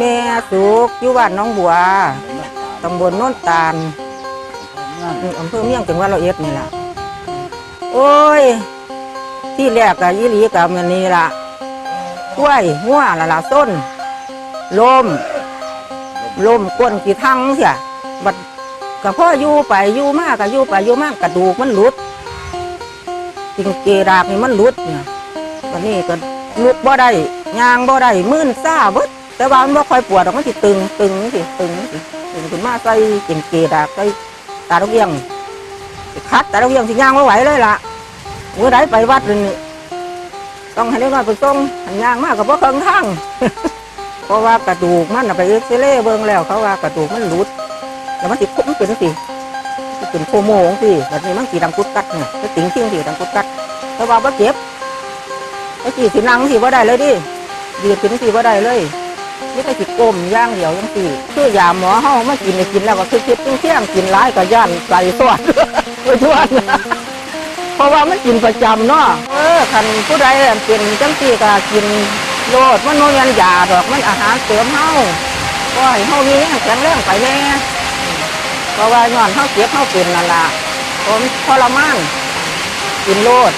แม่สุกอยู่บ้านน้องบัวตำบลโน้นตาลอืมอำเภอเมียงจังหวัดร้อยเอ็ดนี่ล่ะโอ้ย ที่แรกกะยี่หลีกะมันนี่ล่ะกล้วยหัวละละส้นลมลมก้นกี่ทั้งเสียบัดกับพ่ออยู่ไปอยู่มากกะอยู่ไปอยู่มากกระดูกมันหลุดจริงเกดากนี่มันหลุดเนี่ยวันนี้ก็ลุกบ่ได้ยางบ่ได้มื่นซ่าเบิด แต่ว่ามันบ่ค่อยปวดหรอกมันสิตึงตึงสิตึงสิตึงขึ้นมาใส่จิงเกดากใส่ตาตะเกียงสิคัดตาตะเกียงสิย่างไม่ไหวเลยล่ะเมื่อใดไปวัดนี่ต้องให้เรียกว่าไปส่งหันย่างมากกับพ่เครื่องทางเพราะว่ากระดูกมันน่ะไปเอ็กซเรย์เบิ่งแล้วเขาว่ากระดูกมันหลุดแล้วมันสิคุ้มเป็นสิสิเป็นโคโมงสิแบบนี้มันสีดังกุดกัดเนี่ยติ่งทิ้งสิดังกุดกัดแต่ว่าบ่เจ็บไอ้สีสินังสิบ่าได้เลยดิยืดถึงสิบ่าได้เลย นี่ก็สิก้มย่างเดียวจังสิคือยาหมอเฮามากินได้กินแล้วก็คือคิดเที่ยงกินหลายก็ย่านใส่สวดไปทวนเพราะว่ามันกินประจำเนาะเออคันผู้ใดเป็นจังซี่ก็กินโลดมันโนยันยาดอกมันอาหารเสริมเฮาก็ให้เฮามีแรงแข็งแรงไปแน่เพราะว่าย้อนเขาเจ็บเขาเป็นนั่นล่ะผมทรมานกินโลด